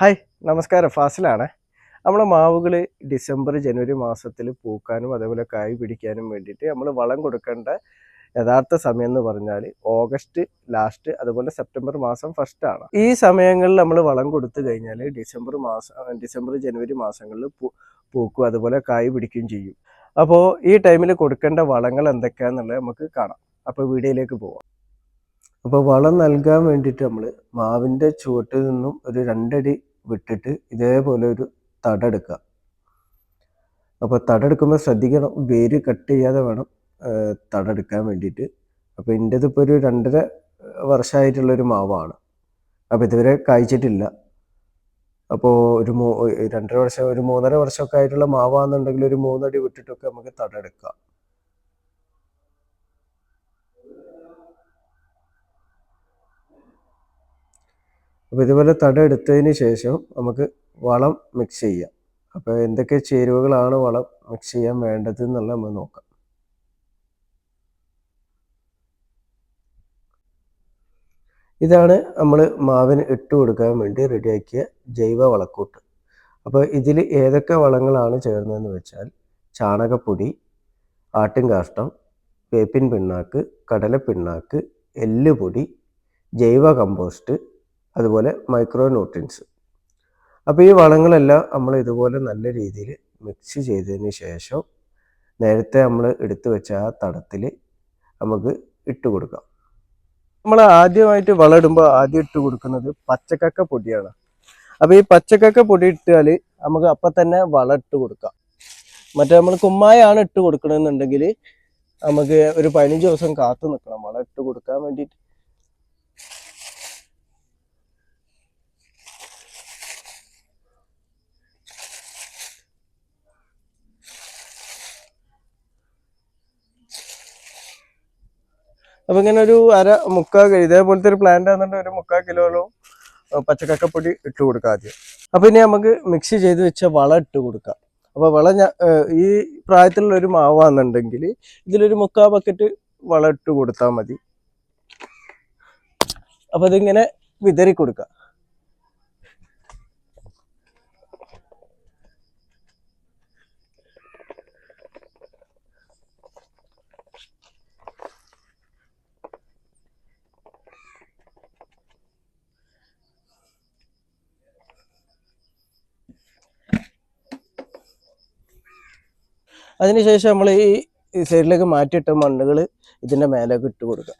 Hi നമസ്കാരം. ഫാസിലാണ്. നമ്മൾ മാവുകൾ December ജനുവരി മാസത്തിൽ പൂക്കാനും അതേപോലെ കായ് പിടിക്കാനും വേണ്ടിയിട്ട് നമ്മൾ വളം കൊടുക്കേണ്ട യഥാർത്ഥ സമയം എന്ന് പറഞ്ഞാൽ ഓഗസ്റ്റ് ലാസ്റ്റ് അതുപോലെ സെപ്റ്റംബർ മാസം ഫസ്റ്റ് ആണ്. ഈ സമയങ്ങളിൽ നമ്മൾ വളം കൊടുത്തു കഴിഞ്ഞാൽ ഡിസംബർ മാസം ഡിസംബർ ജനുവരി മാസങ്ങളിൽ പൂ പൂക്കും അതുപോലെ കായ് പിടിക്കുകയും ചെയ്യും. അപ്പോൾ ഈ ടൈമിൽ കൊടുക്കേണ്ട വളങ്ങൾ എന്തൊക്കെയാണെന്നുള്ളത് നമുക്ക് കാണാം. അപ്പോൾ വീഡിയോയിലേക്ക് പോവാം. അപ്പോൾ വളം നൽകാൻ വേണ്ടിയിട്ട് നമ്മൾ മാവിന്റെ ചുവട്ടിൽ നിന്നും ഒരു രണ്ടടി വിട്ടിട്ട് ഇതേപോലെ ഒരു തട തടെടുക്കുക അപ്പോൾ തടെടുക്കുമ്പോൾ ശ്രദ്ധിക്കണം വേര് കട്ട് ചെയ്യാതെ വേണം തട എടുക്കാൻ വേണ്ടിയിട്ട്. അപ്പോൾ എന്റെത് ഇപ്പോൾ ഒരു രണ്ടര വർഷമായിട്ടുള്ളൊരു മാവാണ്. അപ്പോൾ ഇതുവരെ കായ്ച്ചിട്ടില്ല. അപ്പോൾ ഒരു മൂ രണ്ടര വർഷം ഒരു മൂന്നര വർഷമൊക്കെ ആയിട്ടുള്ള മാവാണെന്നുണ്ടെങ്കിൽ ഒരു മൂന്നടി വിട്ടിട്ടൊക്കെ നമുക്ക് തടെടുക്കാം അപ്പോൾ ഇതുപോലെ തട എടുത്തതിന് ശേഷം നമുക്ക് വളം മിക്സ് ചെയ്യാം. അപ്പോൾ എന്തൊക്കെ ചേരുവകളാണ് വളം മിക്സ് ചെയ്യാൻ വേണ്ടത് എന്നുള്ള നമ്മൾ നോക്കാം. ഇതാണ് നമ്മൾ മാവിന് ഇട്ട് കൊടുക്കാൻ വേണ്ടി റെഡിയാക്കിയ ജൈവ വളക്കൂട്ട്. അപ്പോൾ ഇതിൽ ഏതൊക്കെ വളങ്ങളാണ് ചേർന്നതെന്ന് വെച്ചാൽ ചാണകപ്പൊടി ആട്ടിൻ കാഷ്ടം വേപ്പിൻ പിണ്ണാക്ക് കടല പിണ്ണാക്ക് എല്ലുപൊടി ജൈവ കമ്പോസ്റ്റ് അതുപോലെ മൈക്രോ ന്യൂട്രിയൻസ് അപ്പോൾ ഈ വളങ്ങളെല്ലാം നമ്മൾ ഇതുപോലെ നല്ല രീതിയിൽ മിക്സ് ചെയ്തതിന് ശേഷം നേരത്തെ നമ്മൾ എടുത്തു വെച്ച ആ തടത്തിൽ നമുക്ക് ഇട്ട് കൊടുക്കാം. നമ്മൾ ആദ്യമായിട്ട് വളമിടുമ്പോൾ ആദ്യം ഇട്ട് കൊടുക്കുന്നത് പച്ചക്കക്ക പൊടിയാണ്. അപ്പോൾ ഈ പച്ചക്കക്ക പൊടി ഇട്ടാൽ നമുക്ക് അപ്പം തന്നെ വളം ഇട്ട് കൊടുക്കാം. മറ്റേ നമ്മൾ കുമ്മായാണ് ഇട്ട് കൊടുക്കണമെന്നുണ്ടെങ്കിൽ നമുക്ക് ഒരു പതിനഞ്ച് ദിവസം കാത്തു നിൽക്കണം വളം ഇട്ട് കൊടുക്കാൻ വേണ്ടിയിട്ട്. അപ്പൊ ഇങ്ങനെ ഒരു അര മുക്കാ ഇതേപോലത്തെ ഒരു പ്ലാന്റ് ആണെന്നുണ്ടെങ്കിൽ ഒരു മുക്കാ കിലോയോളം പച്ചക്കക്കപ്പൊടി ഇട്ട് കൊടുക്കുക ആദ്യം. അപ്പൊ ഇനി നമുക്ക് മിക്സ് ചെയ്ത് വെച്ച വളം ഇട്ട് കൊടുക്കാം. അപ്പൊ വളം ഈ പ്രായത്തിലുള്ള ഒരു മാവാണെന്നുണ്ടെങ്കിൽ ഇതിലൊരു മുക്കാ ബക്കറ്റ് വളം ഇട്ട് കൊടുത്താൽ മതി. അപ്പൊ അതിങ്ങനെ വിതറി കൊടുക്കാം. അതിനുശേഷം നമ്മൾ ഈ സൈഡിലേക്ക് മാറ്റിയിട്ട മണ്ണുകൾ ഇതിന്റെ മേലേക്ക് ഇട്ട് കൊടുക്കുക.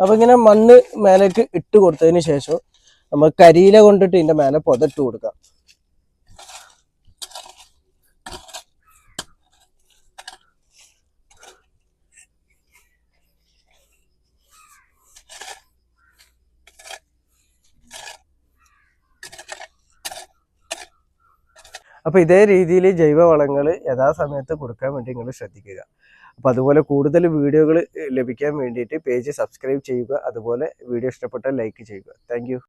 അപ്പം ഇങ്ങനെ മണ്ണ് മേലേക്ക് ഇട്ട് കൊടുത്തതിന് ശേഷം നമ്മൾ കരിയില കൊണ്ടിട്ട് ഇതിന്റെ മേലെ പുതട്ട് കൊടുക്കാം അപ്പോൾ ഇതേ രീതിയിൽ ജൈവവളങ്ങൾ യഥാസമയത്ത് കൊടുക്കാൻ വേണ്ടി നിങ്ങൾ ശ്രദ്ധിക്കുക. അപ്പോൾ അതുപോലെ കൂടുതൽ വീഡിയോകൾ ലഭിക്കാൻ വേണ്ടിയിട്ട് പേജ് സബ്സ്ക്രൈബ് ചെയ്യുക. അതുപോലെ വീഡിയോ ഇഷ്ടപ്പെട്ടാൽ ലൈക്ക് ചെയ്യുക. താങ്ക്